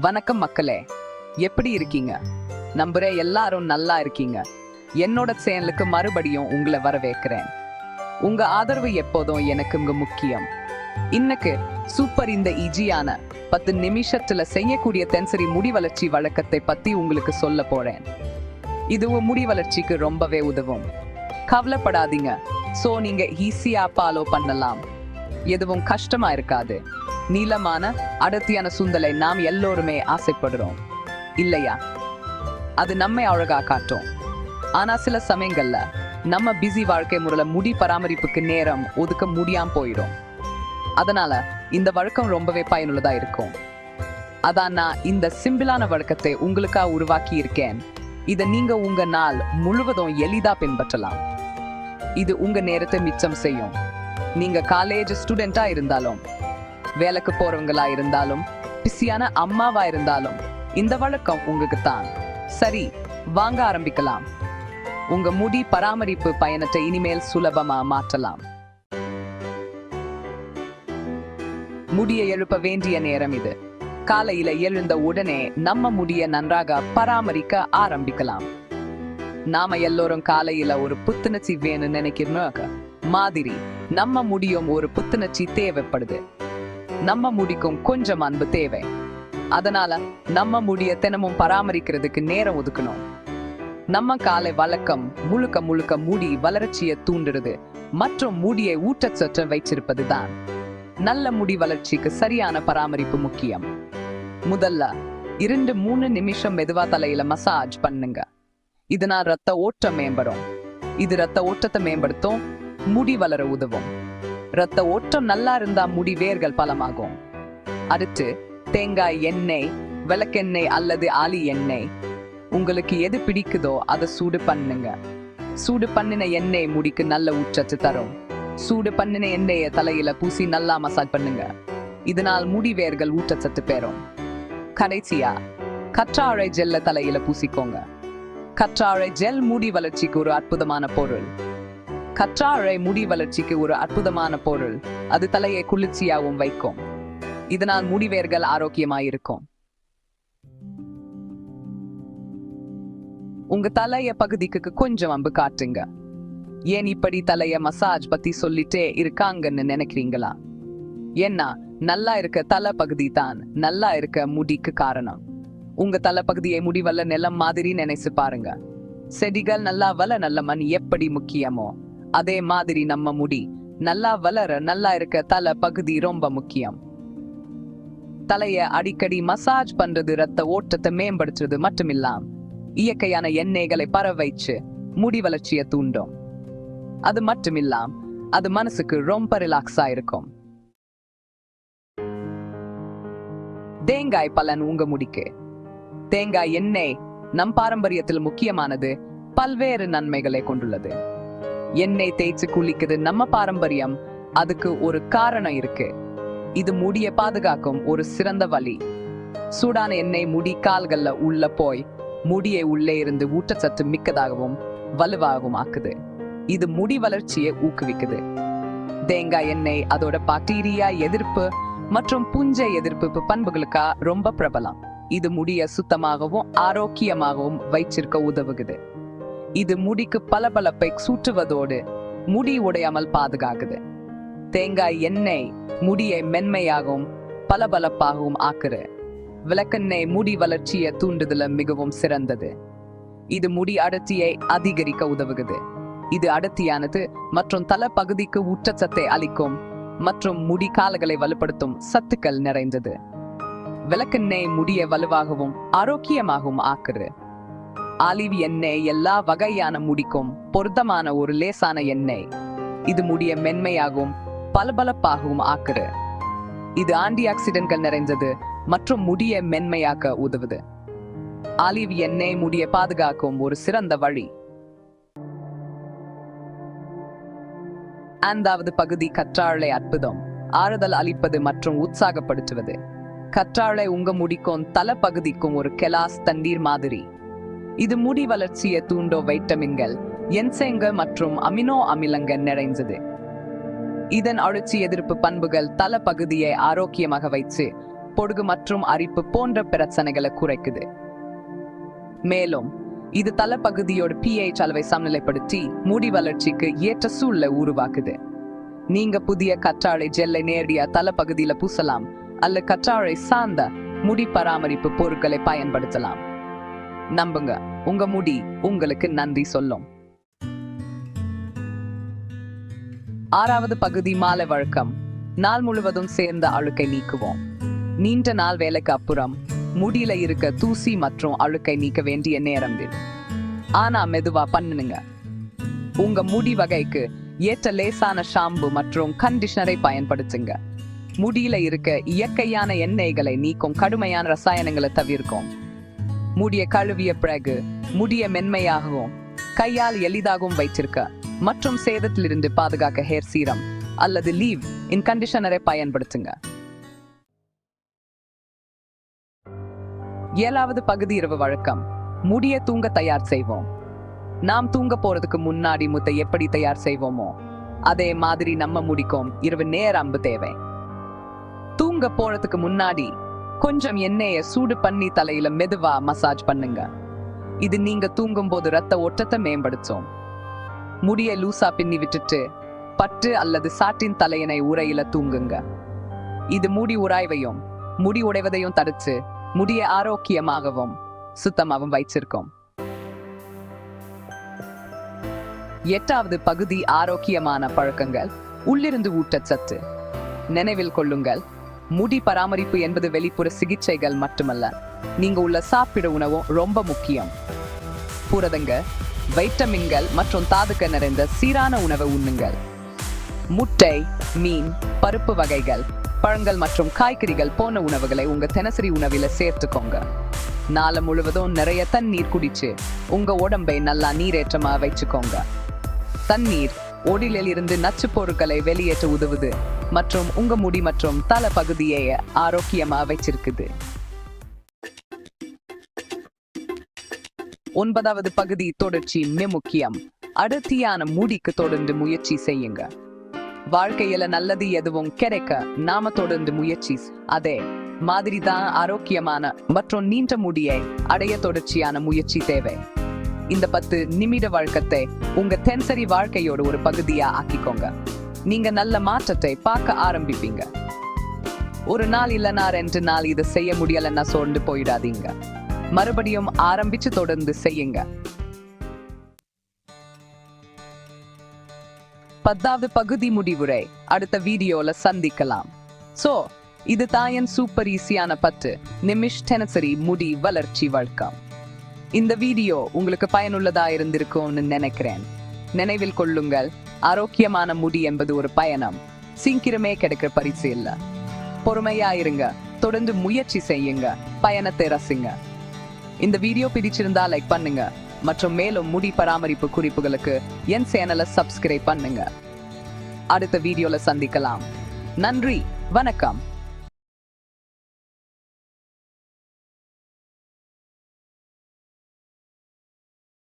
வணக்கம் மக்களே எப்படி இருக்கீங்க? நம்புறேன் எல்லாரும் நல்லா இருக்கீங்க. என்னோட சேனலுக்கு மறுபடியும் உங்களை வரவேற்கிறேன். உங்க ஆதரவு எப்போதும் எனக்கு இங்க முக்கியம். இன்னைக்கு சூப்பர் இந்த ஈஜியான பத்து நிமிஷத்துல செய்யக்கூடிய தென்சரி முடி வளர்ச்சி வழக்கத்தை பத்தி உங்களுக்கு சொல்ல போறேன். இது முடி வளர்ச்சிக்கு ரொம்பவே உதவும். கவலைப்படாதீங்க. சோ நீங்க ஈஸியா ஃபாலோ பண்ணலாம். எதுவும் கஷ்டமா இருக்காது. நீளமான அடர்த்தியான சுந்தலை நாம் எல்லோருமே ஆசைப்படுறோம். இல்லையா? அது நம்மை அழகா காட்டும். ஆனா சில சமயங்கள்ல நம்ம பிஸி வாழ்க்கை முறையில முடி பராமரிப்புக்கு நேரம் ஒதுக்க முடியாம போயிடும். அதனால இந்த வழக்கம் ரொம்பவே பயனுள்ளதா இருக்கும். அதான் நான் இந்த சிம்பிளான வழக்கத்தை உங்களுக்கா உருவாக்கி இருக்கேன். இதை நீங்க உங்க நாள் முழுவதும் எளிதா பின்பற்றலாம். இது உங்க நேரத்தை மிச்சம் செய்யும். நீங்க காலேஜ் ஸ்டூடெண்டா இருந்தாலும் வேலைக்கு போறவங்களா இருந்தாலும் பிஸியான அம்மாவா இருந்தாலும் இந்த வழக்கம் உங்களுக்கு தான் சரி வாங்க ஆரம்பிக்கலாம். உங்க முடி பராமரிப்பு பயணத்தை இனிமேல் சுலபமா மாற்றலாம். முடியை எழுப்ப வேண்டிய நேரம் இது. காலையில எழுந்த உடனே நம்ம முடிய நன்றாக பராமரிக்க ஆரம்பிக்கலாம். நாம எல்லோரும் காலையில ஒரு புத்துணர்ச்சி வேணும்னு நினைக்கிறோம். மாதிரி நம்ம முடியும் ஒரு புத்துணர்ச்சி தேவைப்படுது. நம்ம முடிக்கும் கொஞ்சம் அன்பு தேவை. அதனால நம்ம முடிய தினமும் பராமரிக்கிறதுக்கு நேரம் ஒதுக்கணும். நம்ம காலை வழக்கம் முழுக்க முழுக்க முடி வளர்ச்சியை தூண்டுறது மற்றும் முடியை ஊட்டச்சற்ற வைச்சிருப்பது தான் நல்ல முடி வளர்ச்சிக்கு சரியான பராமரிப்பு முக்கியம். முதல்ல இரண்டு மூணு நிமிஷம் மெதுவா தலையில மசாஜ் பண்ணுங்க. இதனால் ரத்த ஓட்டம் மேம்படும். இது ரத்த ஓட்டத்தை மேம்படுத்தும். முடி வளர உதவும். இரத்த ஓட்டம் நல்லா இருந்தா முடி வேர்கள் பலமாகும் அடுத்து தேங்காய் எண்ணெய் விளக்கெண்ணெய் அல்லது ஆலி எண்ணெய். உங்களுக்கு எது பிடிக்குதோ அதை சூடு பண்ணுங்க. சூடு பண்ணின எண்ணெய் முடிக்கு நல்ல ஊற்றத்து தரும். சூடு பண்ணின எண்ணெயை தலையில பூசி நல்லா மசாஜ் பண்ணுங்க. இதனால் முடி வேர்கள் ஊட்டச்சத்து பெறும். கடைசியா கற்றாழை ஜெல்ல தலையில பூசிக்கோங்க. கற்றாழை ஜெல் முடி வளர்ச்சிக்கு ஒரு அற்புதமான பொருள். கற்றாழை முடி வளர்ச்சிக்கு ஒரு அற்புதமான பொருள். அது தலையை குளிர்ச்சியாகவும் வைக்கும். இதனால் முடிவேர்கள் ஆரோக்கியமாயிருக்கும். உங்க தலைய பகுதிக்கு கொஞ்சம் அம்பு காட்டுங்க. ஏன் இப்படி தலைய மசாஜ் பத்தி சொல்லிட்டே இருக்காங்கன்னு நினைக்கிறீங்களா? ஏன்னா நல்லா இருக்க தலை பகுதி தான் நல்லா இருக்க முடிக்கு காரணம். உங்க தலைப்பகுதியை முடிவல்ல நிலம் மாதிரி நினைச்சு பாருங்க. செடிகள் நல்லா வள நல்ல மண் எப்படி முக்கியமோ. அதே மாதிரி நம்ம முடி. நல்லா வளர நல்லா இருக்க தலை பகுதி ரொம்ப முக்கியம். தலைய அடிக்கடி மசாஜ் பண்றது ரத்த ஓட்டத்தை மேம்படுத்துறது மட்டுமில்லாம். இயற்கையான எண்ணெய்களை பர வைச்சு முடி வளர்ச்சியை தூண்டும். அது மட்டுமில்லாம் அது மனசுக்கு ரொம்ப ரிலாக்ஸா இருக்கும். தேங்காய் பலன் உங்க முடிக்கு. தேங்காய் எண்ணெய் நம் பாரம்பரியத்தில் முக்கியமானது பல்வேறு நன்மைகளை கொண்டுள்ளது. எண்ணெய் தேய்ச்சு குளிக்குது நம்ம பாரம்பரியம். அதுக்கு ஒரு காரணம் இருக்கு. இது முடிய பாதுகாக்கும் ஒரு சிறந்த வழி. சூடான எண்ணெய் முடி கால்கள்ல உள்ள போய் முடியை உள்ளே இருந்து ஊட்டச்சத்து மிக்கதாகவும் வலுவாகவும் ஆக்குது. இது முடி வளர்ச்சியை ஊக்குவிக்குது. தேங்காய் எண்ணெய் அதோட பாக்டீரியா எதிர்ப்பு மற்றும் புஞ்சை எதிர்ப்பு பண்புகளுக்கா ரொம்ப பிரபலம். இது முடிய சுத்தமாகவும் ஆரோக்கியமாகவும் வைச்சிருக்க உதவுகுது. இது முடிக்கு பளபளப்பை சூட்டுவதோடு முடி உடையாமல் பாதுகாக்குது. தேங்காய் எண்ணெய் முடியை மென்மையாகவும் பளபளப்பாகவும் ஆக்குது. விளக்கெண்ணெய் முடி வளர்ச்சியை தூண்டுதல மிகவும் சிறந்தது. இது முடி அடர்த்தியை அதிகரிக்க உதவுகுது இது அடர்த்தியானது மற்றும் தல பகுதிக்கு ஊட்டச்சத்தை அளிக்கும் மற்றும் முடி காலங்களை வலுப்படுத்தும் சத்துக்கள் நிறைந்தது. விளக்கெண்ணெய் முடியை வலுவாகவும் ஆரோக்கியமாகவும் ஆக்குது. ஆலிவ் எண்ணெய் எல்லா வகையான முடிக்கும். பொருத்தமான ஒரு லேசான எண்ணெய். இது முடிய மென்மையாகவும் பளபளப்பாகவும் ஆக்குது. இது ஆன்டி ஆக்சிடென்ட்கள் நிறைந்தது மற்றும் முடிய மென்மையாக்க உதவுது. ஆலிவ் எண்ணெய் முடிய பாதுகாக்கும் ஒரு சிறந்த வழி. ஐந்தாவது பகுதி கற்றாழை அற்புதம். ஆறுதல் அளிப்பது மற்றும் உற்சாகப்படுத்துவது. கற்றாழை உங்க முடிக்கும் தலை பகுதிக்கும் ஒரு கெலாஸ் தண்ணீர் மாதிரி. இது முடி வளர்ச்சியை தூண்டோ வைட்டமின்கள் என்சைங்கள் மற்றும் அமினோ அமிலங்கள் நிறைந்தது. இதன் அழற்சி எதிர்ப்பு பண்புகள் தல பகுதியை ஆரோக்கியமாக வைத்து பொடுகு மற்றும் அரிப்பு போன்ற பிரச்சனைகளை குறைக்குது. மேலும் இது தலைப்பகுதியோட பிஐச் அளவை சமநிலைப்படுத்தி முடி வளர்ச்சிக்கு ஏற்ற சூழலை உருவாக்குது. நீங்க புதிய கற்றாழை ஜெல்லை நேரடியா பகுதியில பூசலாம் அல்ல கற்றாழை சார்ந்த முடி பராமரிப்பு பொருட்களை பயன்படுத்தலாம். நம்புங்க. உங்க முடி உங்களுக்கு நன்றி சொல்லும். ஆறாவது பகுதி மாலை வழக்கம். நாள் முழுவதும் சேர்ந்த அழுக்கை நீக்குவோம். நீண்ட நாள் வேலைக்கு அப்புறம் முடியில இருக்க தூசி மற்றும் அழுக்கை நீக்க வேண்டிய நேரம் இது. ஆனா மெதுவா பண்ணுங்க. உங்க முடி வகைக்கு ஏற்ற லேசான ஷாம்பு மற்றும் கண்டிஷனரை பயன்படுத்துங்க. முடியில இருக்க இயற்கையான எண்ணெய்களை நீக்கும் கடுமையான ரசாயனங்களை தவிர்க்கும். முடிய கழுவிய பிறகு முடிய மென்மையாகவும் கையால் எளிதாகவும் வைத்திருக்க மற்றும் சேதத்திலிருந்து பாதுகாக்க ஹேர் சீரம் அல்லது லீவ் இன் கண்டிஷனரை பயன்படுத்துங்க. ஏழாவது பகுதி இரவு வழக்கம். முடிய தூங்க தயார் செய்வோம். நாம் தூங்க போறதுக்கு முன்னாடி முத்தை எப்படி தயார் செய்வோமோ அதே மாதிரி நம்ம முடிக்கும் இரவு நேர அம்பு தேவை. தூங்க போறதுக்கு முன்னாடி கொஞ்சம் எண்ணெயை சூடு பண்ணி தலையில மெதுவா மசாஜ் பண்ணுங்க. இது நீங்க தூங்கும் போது ரத்த ஓட்டத்தை மேம்படுத்தும். முடிய லூசா பின்னி விட்டுட்டு பட்டு அல்லது சாட்டின் தலையணை உரையில தூங்குங்க. இது முடி உராய்வையும் முடி உடைவதையும் தடுத்து முடிய ஆரோக்கியமாகவும் சுத்தமாகவும் வைச்சிருக்கும் எட்டாவது பகுதி ஆரோக்கியமான பழக்கங்கள். உள்ளிருந்து ஊட்டச்சத்து. நினைவில் கொள்ளுங்கள் முடி பராமரிப்பு என்பது வெளிப்புற சிகிச்சைகள் மட்டுமல்ல. நீங்க உள்ள சாப்பிட உணவும் ரொம்ப முக்கியம். புரதங்க வைட்டமின்கள் மற்றும் தாதுக்க நிறைந்த சீரான உணவை உண்ணுங்கள். முட்டை மீன் பருப்பு வகைகள் பழங்கள் மற்றும் காய்கறிகள் போன உணவுகளை உங்க தினசரி உணவில சேர்த்துக்கோங்க. நாளை முழுவதும் நிறைய தண்ணீர் குடிச்சு உங்க உடம்பை நல்லா நீரேற்றமா வச்சுக்கோங்க. தண்ணீர் ஒடிலில் இருந்து நச்சு பொருட்களை வெளியேற்ற உதவுது மற்றும் உங்க முடி மற்றும் தலை பகுதியை ஆரோக்கியமா வச்சிருக்குது. ஒன்பதாவது பகுதி தொடர்ச்சி மிக முக்கியம். அடர்த்தியான முடிக்கு தொடர்ந்து முயற்சி செய்யுங்க. வாழ்க்கையில நல்லது எதுவும் கிடைக்க நாம தொடர்ந்து முயற்சி அதே மாதிரி தான் ஆரோக்கியமான மற்றும் நீண்ட முடியை அடைய தொடர்ச்சியான முயற்சி தேவை. இந்த பத்து நிமிட வழக்கத்தை உங்க தென்சரி வாழ்க்கையோட ஒரு பகுதியா ஆக்கிக்கோங்க. நீங்க நல்ல மாற்றத்தை பார்க்க ஆரம்பிப்பீங்க. ஒரு நாள் இல்லைனா ரெண்டு நாள் இதை செய்ய முடியலன்னா சோர்ந்து போயிடாதீங்க. மறுபடியும் ஆரம்பிச்சு தொடர்ந்து செய்யுங்க. பத்தாவது பகுதி முடிவுரை. அடுத்த வீடியோல சந்திக்கலாம். சோ இது தாயன் சூப்பர் ஈஸியான பத்து நிமிஷ் தினசரி முடி வளர்ச்சி வழக்கம். இந்த வீடியோ உங்களுக்கு பயனுள்ளதா இருந்திருக்கும்னு நினைக்கிறேன். நினைவில் கொள்ளுங்கள் ஆரோக்கியமான முடி என்பது ஒரு பயணம். சீக்கிரமே கிடைக்கிற பரிசு இல்ல. பொறுமையா இருங்க தொடர்ந்து முயற்சி செய்யுங்க பயணத்தை ரசிங்க. இந்த வீடியோ பிடிச்சிருந்தா லைக் பண்ணுங்க மற்றும் மேலும் முடி பராமரிப்பு குறிப்புகளுக்கு என் சேனலை சப்ஸ்கிரைப் பண்ணுங்க. அடுத்த வீடியோல சந்திக்கலாம். நன்றி வணக்கம்.